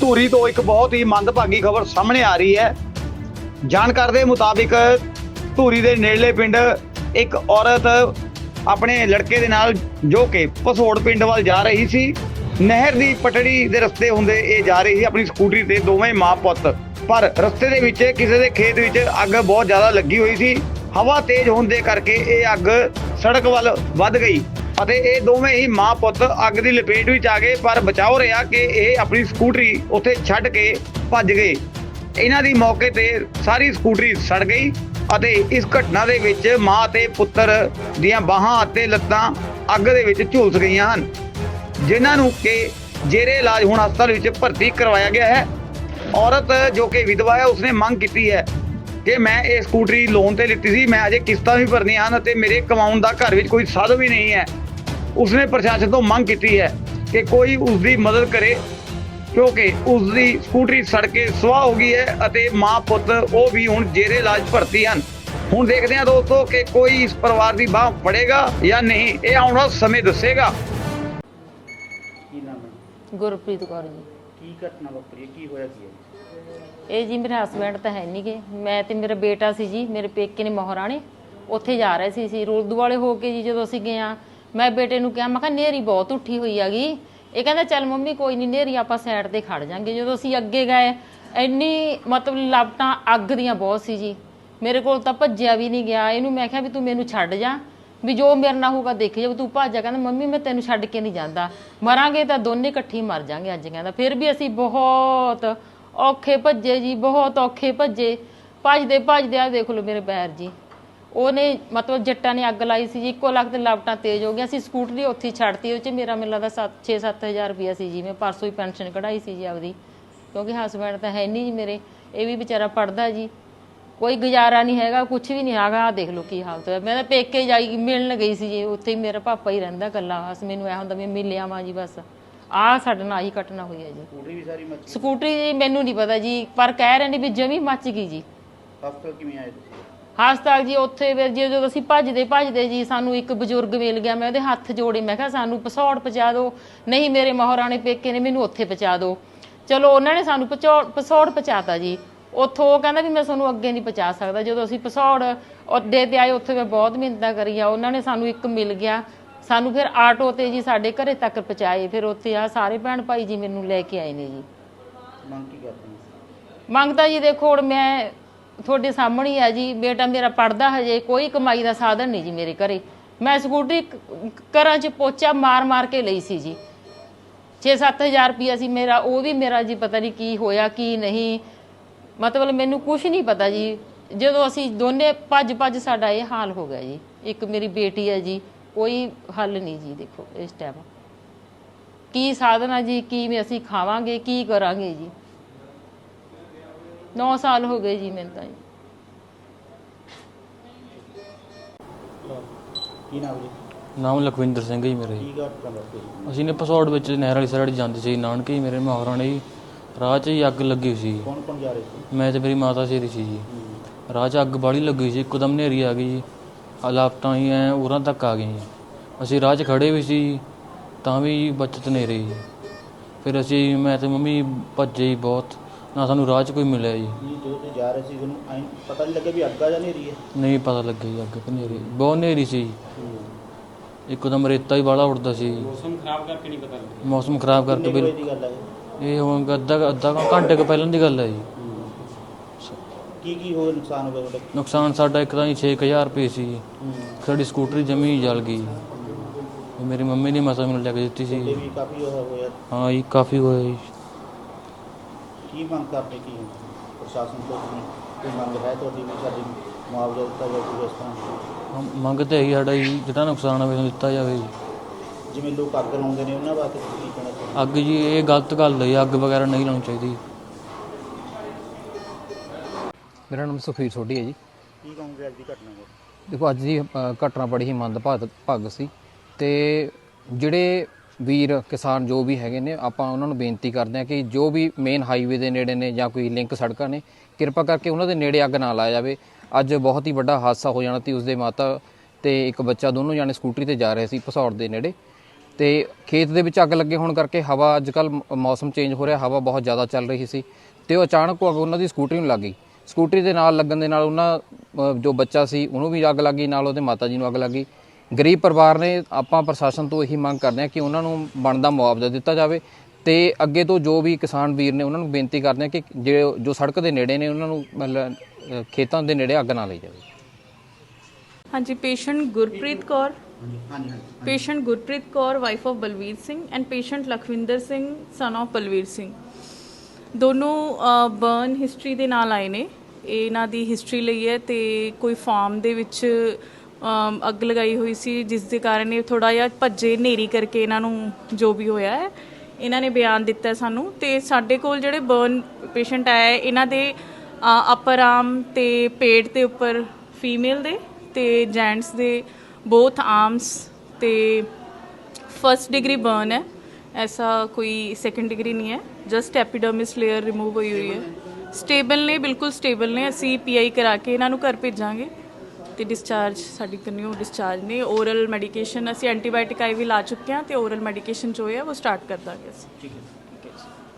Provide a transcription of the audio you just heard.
ਧੂਰੀ ਤੋਂ ਇੱਕ ਬਹੁਤ ਹੀ ਮੰਦਭਾਗੀ ਖਬਰ ਸਾਹਮਣੇ ਆ ਰਹੀ ਹੈ। ਜਾਣਕਾਰ ਦੇ ਮੁਤਾਬਿਕ ਧੂਰੀ ਦੇ ਨੇੜਲੇ ਪਿੰਡ ਇੱਕ ਔਰਤ ਆਪਣੇ ਲੜਕੇ ਦੇ ਨਾਲ ਜੋ ਕਿ ਪਸੋੜ ਪਿੰਡ ਵੱਲ ਜਾ ਰਹੀ ਸੀ। ਨਹਿਰ ਦੀ ਪਟੜੀ ਦੇ ਰਸਤੇ ਹੁੰਦੇ ਇਹ ਜਾ ਰਹੀ ਸੀ, ਆਪਣੀ ਸਕੂਟਰੀ ਤੇ ਦੋਵੇਂ ਮਾਂ ਪੁੱਤ। ਪਰ ਰਸਤੇ ਦੇ ਵਿੱਚ ਕਿਸੇ ਦੇ ਖੇਤ ਵਿੱਚ ਅੱਗ ਬਹੁਤ ਜ਼ਿਆਦਾ ਲੱਗੀ ਹੋਈ ਸੀ। ਹਵਾ ਤੇਜ਼ ਹੋਣ ਦੇ ਕਰਕੇ ਇਹ ਅੱਗ ਸੜਕ ਵੱਲ ਵੱਧ ਗਈ। ਅਤੇ ਇਹ ਦੋਵੇਂ ਹੀ ਮਾਂ ਪੁੱਤ ਅੱਗ ਦੀ ਲਪੇਟ ਵਿੱਚ ਆ ਗਏ, ਪਰ ਬਚਾਓ ਰਿਹਾ ਕਿ ਇਹ ਆਪਣੀ ਸਕੂਟਰੀ ਉੱਥੇ ਛੱਡ ਕੇ ਭੱਜ ਗਏ। ਇਹਨਾਂ ਦੀ ਮੌਕੇ ਤੇ ਸਾਰੀ ਸਕੂਟਰੀ ਸੜ ਗਈ ਅਤੇ ਇਸ ਘਟਨਾ ਦੇ ਵਿੱਚ ਮਾਂ ਅਤੇ ਪੁੱਤਰ ਦੀਆਂ ਬਾਹਾਂ ਅਤੇ ਲੱਤਾਂ ਅੱਗ ਦੇ ਵਿੱਚ ਝੁਲਸ ਗਈਆਂ ਹਨ, ਜਿਨ੍ਹਾਂ ਨੂੰ ਕਿ ਜੇਰੇ ਇਲਾਜ ਹੁਣ ਹਸਪਤਾਲ ਵਿੱਚ ਭਰਤੀ ਕਰਵਾਇਆ ਗਿਆ ਹੈ। ਔਰਤ ਜੋ ਕਿ ਵਿਧਵਾ ਹੈ, ਉਸਨੇ ਮੰਗ ਕੀਤੀ ਹੈ ਕਿ ਮੈਂ ਇਹ ਸਕੂਟਰੀ ਲੋਨ ਤੇ ਲਿੱਤੀ ਸੀ, ਮੈਂ ਅਜੇ ਕਿਸ਼ਤਾਂ ਵੀ ਭਰਨੀਆਂ ਹਨ ਅਤੇ ਮੇਰੇ ਕਮਾਉਣ ਦਾ ਘਰ ਵਿੱਚ ਕੋਈ ਸਾਧਨ ਵੀ ਨਹੀਂ ਹੈ। ਉਸਨੇ ਪ੍ਰਸ਼ਾਸਨ ਤੋਂ ਮੰਗ ਕੀਤੀ ਹੈ ਕਿ ਕੋਈ ਉਸ ਦੀ ਮਦਦ ਕਰੇ ਕਿਉਂਕਿ ਉਸ ਦੀ ਸਕੂਟਰੀ ਸੜ ਕੇ ਸੁਆਹ ਹੋ ਗਈ ਹੈ ਅਤੇ ਮਾਂ ਪੁੱਤ ਉਹ ਵੀ ਹੁਣ ਜੇਰੇ ਇਲਾਜ ਭਰਤੀ ਹਨ। ਹੁਣ ਦੇਖਦੇ ਹਾਂ ਦੋਸਤੋ ਕਿ ਕੋਈ ਇਸ ਪਰਿਵਾਰ ਦੀ ਬਾਹ ਫੜੇਗਾ ਜਾਂ ਨਹੀਂ ਇਹ ਆਉਣ ਵਾਲਾ ਸਮੇਂ ਦੱਸੇਗਾ। ਕੀ ਨਾਮ ਹੈ? ਗੁਰਪ੍ਰੀਤ ਕੌਰ ਜੀ। ਕੀ ਘਟਨਾ ਵਾਪਰੀ ਹੈ? ਕੀ ਹੋਇਆ ਕੀ ਹੈ? ਇਹ ਜੀ ਮੇਰੇ ਹਸਬੰਡ ਤਾਂ ਹੈ ਨਹੀਂਗੇ ਮੈਂ ਤੇ ਮੇਰਾ ਬੇਟਾ ਸੀ ਜੀ ਮੇਰੇ ਪੇਕੇ ਨੇ ਮਹਾਰਾਣੇ। ਉੱਥੇ ਜਾ ਰਹੇ ਸੀ ਸੀ ਰੋਲਦੂ ਵਾਲੇ ਹੋ ਕੇ ਜੀ ਜਦੋਂ ਅਸੀਂ ਗਏ ਆ ਮੈਂ ਬੇਟੇ ਨੂੰ ਕਿਹਾ, ਮੈਂ ਕਿਹਾ, ਨੇਰੀ ਬਹੁਤ ਉੱਠੀ ਹੋਈ ਹੈਗੀ। ਇਹ ਕਹਿੰਦਾ, ਚੱਲ ਮੰਮੀ, ਕੋਈ ਨਹੀਂ ਨੇਰੀ ਆਪਾਂ ਸਾਈਡ ਤੇ ਖੜ ਜਾਾਂਗੇ। ਜਦੋਂ ਅਸੀਂ ਅੱਗੇ ਗਏ, ਇੰਨੀ ਮਤਲਬ ਲਾਪਟਾਂ ਅੱਗ ਦੀਆਂ ਬਹੁਤ ਸੀ ਜੀ। ਮੇਰੇ ਕੋਲ ਤਾਂ ਭੱਜਿਆ ਵੀ ਨਹੀਂ ਗਿਆ। ਇਹਨੂੰ ਮੈਂ ਕਿਹਾ ਵੀ ਤੂੰ ਮੈਨੂੰ ਛੱਡ ਜਾ। ਵੀ ਜੋ ਮੇਰੇ ਨਾਲ ਹੋਊਗਾ ਦੇਖੀ ਜਾ ਤੂੰ ਭੱਜ ਜਾ, ਕਹਿੰਦਾ, ਮੰਮੀ, ਮੈਂ ਤੈਨੂੰ ਛੱਡ ਕੇ ਨਹੀਂ ਜਾਂਦਾ। ਮਰਾਂਗੇ ਤਾਂ ਦੋਨੇ ਇਕੱਠੀ ਮਰ ਜਾਾਂਗੇ ਅੱਜ, ਕਹਿੰਦਾ। ਫਿਰ ਵੀ ਅਸੀਂ ਬਹੁਤ ਔਖੇ ਭੱਜੇ ਜੀ, ਬਹੁਤ ਔਖੇ ਭੱਜੇ। ਭੱਜਦੇ ਭੱਜਦੇ ਆ ਦੇਖ ਲਓ ਮੇਰੇ ਪੈਰ ਜੀ। ਉਹਨੇ ਮਤਲਬ ਜੱਟਾਂ ਨੇ ਅੱਗ ਲਾਈ ਸੀ ਜੀ ਇੱਕੋ ਲੱਖ ਤੇ ਲਾਪਟਾਂ ਤੇਜ਼ ਹੋ ਗਿਆ ਸੀ ਸਕੂਟਰੀ ਉੱਥੇ ਹੀ ਛੱਡਤੀ ਉਹ ਚ ਮੇਰਾ ਮੈਨੂੰ ਲੱਗਦਾ 7 6-7000 ਰੁਪਇਆ ਸੀ ਜੀ ਮੈਂ ਪਰਸੋਂ ਹੀ ਪੈਨਸ਼ਨ ਕਢਾਈ ਸੀ ਜੀ ਆਪਦੀ ਕਿਉਂਕਿ ਹਸਬੰਡ ਤਾਂ ਹੈ ਨਹੀਂ ਜੀ ਮੇਰੇ ਇਹ ਵੀ ਵਿਚਾਰਾ ਪੜਦਾ ਜੀ ਕੋਈ ਗੁਜ਼ਾਰਾ ਨਹੀਂ ਹੈਗਾ ਕੁਝ ਵੀ ਨਹੀਂ ਹੈਗਾ ਦੇਖ ਲਓ ਕੀ ਹਾਲਤ ਹੈ ਮੈਂ ਤਾਂ ਪੇਕੇ ਜਾਈ ਮਿਲਣ ਗਈ ਸੀ ਜੀ ਉੱਥੇ ਹੀ ਮੇਰਾ ਪਾਪਾ ਹੀ ਰਹਿੰਦਾ ਇਕੱਲਾ ਬਸ ਮੈਨੂੰ ਐ ਹੁੰਦਾ ਵੀ ਮਿਲਿਆ ਵਾਂ ਜੀ ਬਸ ਆਹ ਸਾਡੇ ਨਾਲ ਆਹੀ ਘਟਨਾ ਹੋਈ ਹੈ ਜੀ। ਸਕੂਟਰੀ ਵੀ ਸਾਰੀ ਮੱਚ ਸਕੂਟਰੀ ਜੀ ਮੈਨੂੰ ਨਹੀਂ ਪਤਾ ਜੀ ਪਰ ਕਹਿ ਰਹੇ ਨੇ ਵੀ ਜਮੀ ਮੱਚ ਗਈ ਜੀ। ਹਸਪਤਾਲ ਕਿਵੇਂ ਆਏ ਤੁਸੀਂ? ਹਸਪਤਾਲ ਜੀ ਉੱਥੇ ਫਿਰ ਜੀ ਜਦੋਂ ਅਸੀਂ ਭੱਜਦੇ ਭੱਜਦੇ ਜੀ ਸਾਨੂੰ ਇੱਕ ਬਜ਼ੁਰਗ ਮਿਲ ਗਿਆ ਮੈਂ ਉਹਦੇ ਹੱਥ ਜੋੜੇ ਮੈਂ ਕਿਹਾ ਸਾਨੂੰ ਪਸੌੜ ਪਹੁੰਚਾ ਦਿਓ। ਨਹੀਂ ਮੇਰੇ ਮਹਾਰਾਣੇ ਪੇਕੇ ਨੇ ਮੈਨੂੰ ਉੱਥੇ ਪਹੁੰਚਾ ਦਿਓ। ਚਲੋ ਉਹਨਾਂ ਨੇ ਸਾਨੂੰ ਪਸੌੜ ਪਹੁੰਚਾਤਾ ਜੀ। ਉੱਥੋਂ ਉਹ ਕਹਿੰਦਾ ਵੀ ਮੈਂ ਤੁਹਾਨੂੰ ਅੱਗੇ ਨਹੀਂ ਪਹੁੰਚਾ ਸਕਦਾ। ਜਦੋਂ ਅਸੀਂ ਪਸੌੜ ਅੱਡੇ ਤੇ ਆਏ ਉੱਥੇ ਮੈਂ ਬਹੁਤ ਮਿਹਨਤਾਂ ਕਰੀ ਆ ਉਹਨਾਂ ਨੇ ਸਾਨੂੰ ਇੱਕ ਮਿਲ ਗਿਆ। ਸਾਨੂੰ ਫਿਰ ਆਟੋ ਤੇ ਜੀ ਸਾਡੇ ਘਰੇ ਤੱਕ ਪਹੁੰਚਾਏ। ਫਿਰ ਉੱਥੇ ਆ ਸਾਰੇ ਭੈਣ ਭਾਈ ਜੀ ਮੈਨੂੰ ਲੈ ਕੇ ਆਏ ਨੇ ਜੀ। ਮੰਗ ਕੀ ਕਰਦੇ ਹੋ ਮੰਗਦਾ ਜੀ ਦੇਖੋ ਹੁਣ ਮੈਂ ਤੁਹਾਡੇ ਸਾਹਮਣੇ ਹੀ ਆ ਜੀ। ਬੇਟਾ ਮੇਰਾ ਪੜਦਾ ਹਜੇ, ਕੋਈ ਕਮਾਈ ਦਾ ਸਾਧਨ ਨਹੀਂ ਜੀ ਮੇਰੇ ਘਰੇ। ਮੈਂ ਸਕੂਟਰੀ ਕ- 'ਚ ਪੋਚਾ ਮਾਰ ਮਾਰ ਕੇ ਲਈ ਸੀ ਜੀ। 6-7000 ਰੁਪਿਆ ਸੀ ਮੇਰਾ, ਉਹ ਵੀ ਮੇਰਾ ਜੀ ਪਤਾ ਨਹੀਂ ਕੀ ਹੋਇਆ, ਕੀ ਨਹੀਂ। ਮਤਲਬ ਮੈਨੂੰ ਕੁਝ ਨਹੀਂ ਪਤਾ ਜੀ। ਜਦੋਂ ਅਸੀਂ ਦੋਨੇ ਭੱਜ ਭੱਜ ਸਾਡਾ ਇਹ ਹਾਲ ਹੋ ਗਿਆ ਜੀ। ਇੱਕ ਮੇਰੀ ਬੇਟੀ ਹੈ ਜੀ, ਕੋਈ ਹੱਲ ਨਹੀਂ ਜੀ, ਦੇਖੋ ਇਸ ਟਾਈਮ ਕੀ ਸਾਧਨ ਆ ਜੀ, ਕੀ ਅਸੀਂ ਖਾਵਾਂਗੇ, ਕੀ ਕਰਾਂਗੇ ਜੀ। 9 ਸਾਲ ਹੋ ਗਏ ਜੀ ਮੈਨੂੰ ਤਾਂ ਜੀ। ਕੀ ਨਾਮ ਜੀ? ਨਾਮ ਲਖਵਿੰਦਰ ਸਿੰਘ ਜੀ ਮੇਰੇ। ਜੀ। ਕੀ ਘਟਨਾ ਵਾਪਰੀ ਅਸੀਂ ਨੇ ਪਸੌੜ ਵਿੱਚ ਨਹਿਰ ਵਾਲੀ ਸਾਈਡ ਜਾਂਦੇ ਸੀ ਨਾਨਕੇ ਜੀ ਮੇਰੇ ਮਹਾਵਰਾਂ ਨੇ ਜੀ। ਰਾਹ 'ਚ ਹੀ ਅੱਗ ਲੱਗੀ ਹੋਈ ਸੀ। ਕੌਣ ਕੌਣ ਜਾ ਰਹੇ ਸੀ? ਮੈਂ ਤੇ ਮੇਰੀ ਮਾਤਾ ਸੀ ਸੀ ਜੀ। ਰਾਹ 'ਚ ਅੱਗ ਬਾੜੀ ਲੱਗੀ ਹੋਈ ਸੀ ਇੱਕਦਮ ਹਨੇਰੀ ਆ ਗਈ ਜੀ। ਹਾਲਾਤਾਂ ਹੀ ਐ ਉਰਾਂ ਤੱਕ ਆ ਗਏ ਜੀ। ਅਸੀਂ ਰਾਹ 'ਚ ਖੜੇ ਵੀ ਸੀ ਜੀ, ਤਾਂ ਵੀ ਬਚਤ ਨਹੀਂ ਰਹੀ ਜੀ। ਫਿਰ ਅਸੀਂ ਮੈਂ ਤੇ ਮੰਮੀ ਭੱਜੇ ਜੀ ਬਹੁਤ। ਨਾ ਸਾਨੂੰ ਰਾਹ 'ਚ ਕੋਈ ਮਿਲਿਆ ਜੀ। ਜੀ ਜਦੋਂ ਤੁਸੀਂ ਜਾ ਰਹੇ ਸੀ ਆਈਂ ਪਤਾ ਨਹੀਂ ਲੱਗਿਆ ਵੀ ਅੱਗਾ ਜਾਂ ਨੇਰੀ ਹੈ ਨਹੀਂ ਪਤਾ ਲੱਗਿਆ ਜੀ ਅੱਗ ਹਨੇਰੀ ਬਹੁਤ ਹਨੇਰੀ ਸੀ ਜੀ। ਇੱਕਦਮ ਰੇਤਾ ਹੀ ਬਾਲਾ ਉੱਡਦਾ ਸੀ ਮੌਸਮ ਖਰਾਬ ਕਰਕੇ ਨਹੀਂ ਪਤਾ ਲੱਗਿਆ। ਮੌਸਮ ਖਰਾਬ ਕਰਕੇ ਕਿੰਨੇ ਕੁ ਬਿਲ ਵਜੇ ਦੀ ਗੱਲ ਹੈ ਇਹ? ਇਹ ਹੁਣ ਅੱਧਾ ਅੱਧਾ ਕੁ ਘੰਟੇ ਕੁ ਪਹਿਲਾਂ ਦੀ ਗੱਲ ਹੈ ਜੀ। ਕੀ ਕੀ ਹੋਰ ਨੁਕਸਾਨ ਹੋ ਗਿਆ ਤੁਹਾਡੇ? ਨੁਕਸਾਨ ਸਾਡਾ ਇੱਕ ਤਾਂ ਜੀ 6000 ਰੁਪਏ ਸੀ ਜੀ। ਸਾਡੀ ਸਕੂਟਰੀ ਜਮੀ ਹੀ ਜਲ ਗਈ। ਇਹ ਮੇਰੀ ਮੰਮੀ ਨੇ ਮਸਾ ਮੈਨੂੰ ਲੈ ਕੇ ਦਿੱਤੀ ਤੇ ਸੀ ਵੀ ਕਾਫੀ ਉਹ ਹੋਇਆ। ਹਾਂ ਜੀ ਕਾਫੀ ਹੋਇਆ ਜੀ। ਕੀ ਮੰਗ ਕਰਦੇ ਕੀ? ਪ੍ਰਸ਼ਾਸਨ ਤੋਂ ਕੀ ਕੋਈ ਮੰਗ ਹੈ ਤੁਹਾਡੀ ਵੀ ਸਾਡੀ ਮੁਆਵਜ਼ਾ ਦਿੱਤਾ ਜਾਵੇ ਇਸ ਤਰ੍ਹਾਂ? ਹਾਂ, ਮੰਗ ਤੇ ਹੈਗੀ ਸਾਡਾ ਜੀ ਜਿਹੜਾ ਨੁਕਸਾਨ ਹੋਵੇ ਸਾਨੂੰ ਦਿੱਤਾ ਜਾਵੇ ਜੀ। ਜਿਵੇਂ ਲੋਕ ਅੱਗ ਲਾਉਂਦੇ ਨੇ ਉਹਨਾਂ ਵਾਸਤੇ ਤੁਸੀਂ ਕੀ ਕਹਿਣਾ ਚਾਹੁੰਦੇ ਅੱਗ ਜੀ ਇਹ ਗਲਤ ਗੱਲ ਹੈ ਜੀ, ਅੱਗ ਵਗੈਰਾ ਨਹੀਂ ਲਾਉਣੀ ਚਾਹੀਦੀ। ਮੇਰਾ ਨਾਮ ਸੁਖਵੀਰ ਸੋਢੀ ਹੈ ਜੀ। ਕੀ ਕਹੋਗੇ ਅੱਜ ਦੀ ਘਟਨਾ ਬਾਰੇ? ਦੇਖੋ ਅੱਜ ਦੀ ਅ, ਘਟਨਾ ਬੜੀ ਹੀ ਮੰਦਭਾਗ ਭਾਗ ਸੀ ਤੇ ਜਿਹੜੇ ਵੀਰ, ਕਿਸਾਨ ਜੋ ਵੀ ਹੈਗੇ ਨੇ, ਆਪਾਂ ਉਹਨਾਂ ਨੂੰ ਬੇਨਤੀ ਕਰਦੇ ਹਾਂ ਕਿ ਜੋ ਵੀ ਮੇਨ ਹਾਈਵੇ ਦੇ ਨੇੜੇ ਨੇ ਜਾਂ ਕੋਈ ਲਿੰਕ ਸੜਕਾਂ ਨੇ, ਕਿਰਪਾ ਕਰਕੇ ਉਹਨਾਂ ਦੇ ਨੇੜੇ ਅੱਗ ਨਾ ਲਾਇਆ ਜਾਵੇ। ਅੱਜ ਬਹੁਤ ਹੀ ਵੱਡਾ ਹਾਦਸਾ ਹੋ ਜਾਣਾ ਸੀ, ਉਸਦੇ ਮਾਤਾ ਤੇ ਇੱਕ ਬੱਚਾ ਦੋਨੋਂ ਜਾਣੇ ਸਕੂਟਰੀ ਤੇ ਜਾ ਰਹੇ ਸੀ ਭਸੌੜ ਦੇ ਨੇੜੇ। ਤੇ ਖੇਤ ਦੇ ਵਿੱਚ ਅੱਗ ਲੱਗੇ ਹੋਣ ਕਰਕੇ ਹਵਾ ਅੱਜ ਕੱਲ ਮੌਸਮ ਚੇਂਜ ਹੋ ਰਿਹਾ, ਹਵਾ ਬਹੁਤ ਜ਼ਿਆਦਾ ਚੱਲ ਰਹੀ ਸੀ ਤੇ ਉਹ ਅਚਾਨਕ ਅੱਗ ਉਹਨਾਂ ਦੀ ਸਕੂਟਰੀ ਨੂੰ ਲੱਗ ਗਈ। ਸਕੂਟਰੀ ਦੇ ਨਾਲ ਲੱਗਣ ਦੇ ਨਾਲ ਉਹਨਾਂ ਜੋ ਬੱਚਾ ਸੀ ਉਹਨੂੰ ਵੀ ਅੱਗ ਲੱਗੀ ਨਾਲ ਉਹਦੇ ਮਾਤਾ ਜੀ ਨੂੰ ਅੱਗ ਲੱਗੀ ਗਰੀਬ ਪਰਿਵਾਰ ਨੇ ਆਪਾਂ ਪ੍ਰਸ਼ਾਸਨ ਤੋਂ ਇਹੀ ਮੰਗ ਕਰਦੇ ਹਾਂ ਕਿ ਉਹਨਾਂ ਨੂੰ ਬਣਦਾ ਮੁਆਵਜ਼ਾ ਦਿੱਤਾ ਜਾਵੇ ਤੇ ਅੱਗੇ ਤੋਂ ਜੋ ਵੀ ਕਿਸਾਨ ਵੀਰ ਨੇ ਉਹਨਾਂ ਨੂੰ ਬੇਨਤੀ ਕਰਦੇ ਹਾਂ ਕਿ ਜਿਹੜੇ ਜੋ ਸੜਕ ਦੇ ਨੇੜੇ ਨੇ ਉਹਨਾਂ ਨੂੰ ਮਤਲਬ ਖੇਤਾਂ ਦੇ ਨੇੜੇ ਅੱਗ ਨਾ ਲਈ ਜਾਵੇ। ਹਾਂਜੀ ਪੇਸ਼ੈਂਟ ਗੁਰਪ੍ਰੀਤ ਕੌਰ। ਹਾਂਜੀ ਹਾਂਜੀ patient Gurpreet Kaur wife of Balvir Singh and patient Lakhwinder Singh son of Balvir Singh. ਦੋਨੋਂ ਬਰਨ ਹਿਸਟਰੀ ਦੇ ਨਾਲ ਆਏ ਨੇ। ਇਹ ਇਹਨਾਂ ਦੀ ਹਿਸਟਰੀ ਲਈ ਹੈ ਤੇ ਕੋਈ ਫਾਰਮ ਦੇ ਵਿੱਚ ਅਮ, ਅੱਗ ਲਗਾਈ ਹੋਈ ਸੀ ਜਿਸ ਦੇ ਕਾਰਨ ਇਹ ਥੋੜਾ ਜਿਹਾ ਭੱਜੇ ਨੇਰੀ ਕਰਕੇ ਇਹਨਾਂ ਨੂੰ ਜੋ ਵੀ ਹੋਇਆ ਹੈ ਇਹਨਾਂ ਨੇ ਬਿਆਨ ਦਿੱਤਾ ਸਾਨੂੰ। ਤੇ ਸਾਡੇ ਕੋਲ ਜਿਹੜੇ ਬਰਨ ਪੇਸ਼ੈਂਟ ਆਇਆ ਹੈ, ਇਹਨਾਂ ਦੇ ਅਪਰ ਆਰਮ ਤੇ ਪੇਟ ਦੇ ਉੱਪਰ ਫੀਮੇਲ ਦੇ ਤੇ ਜੈਂਟਸ ਦੇ ਬੋਥ ਆਰਮਸ ਤੇ ਫਰਸਟ ਡਿਗਰੀ ਬਰਨ ਹੈ। ਐਸਾ ਕੋਈ ਸੈਕੰਡ ਡਿਗਰੀ ਨਹੀਂ ਹੈ। ਜਸਟ ਐਪੀਡਰਮਿਸ ਲੇਅਰ ਰਿਮੂਵ ਹੋਈ ਹੋਈ ਹੈ। ਸਟੇਬਲ ਨੇ ਬਿਲਕੁਲ ਸਟੇਬਲ ਨੇ। ਅਸੀਂ ਪੀਆਈ ਕਰਾ ਕੇ ਇਹਨਾਂ ਨੂੰ ਘਰ ਭੇਜਾਂਗੇ। ਤੇ ਡਿਸਚਾਰਜ ਸਾਡੀ ਕੰਨਿਓ ਡਿਸਚਾਰਜ ਨੇ ਓਰਲ ਮੈਡੀਕੇਸ਼ਨ ਅਸੀਂ ਐਂਟੀਬਾਇਓਟਿਕ ਆਈ ਵੀ ਲਾ ਚੁੱਕੇ ਹਾਂ ਤੇ ਓਰਲ ਮੈਡੀਕੇਸ਼ਨ ਜੋ ਹੈ ਉਹ ਸਟਾਰਟ ਕਰ ਦਾਂਗੇ ਅਸੀਂ। ਠੀਕ ਹੈ।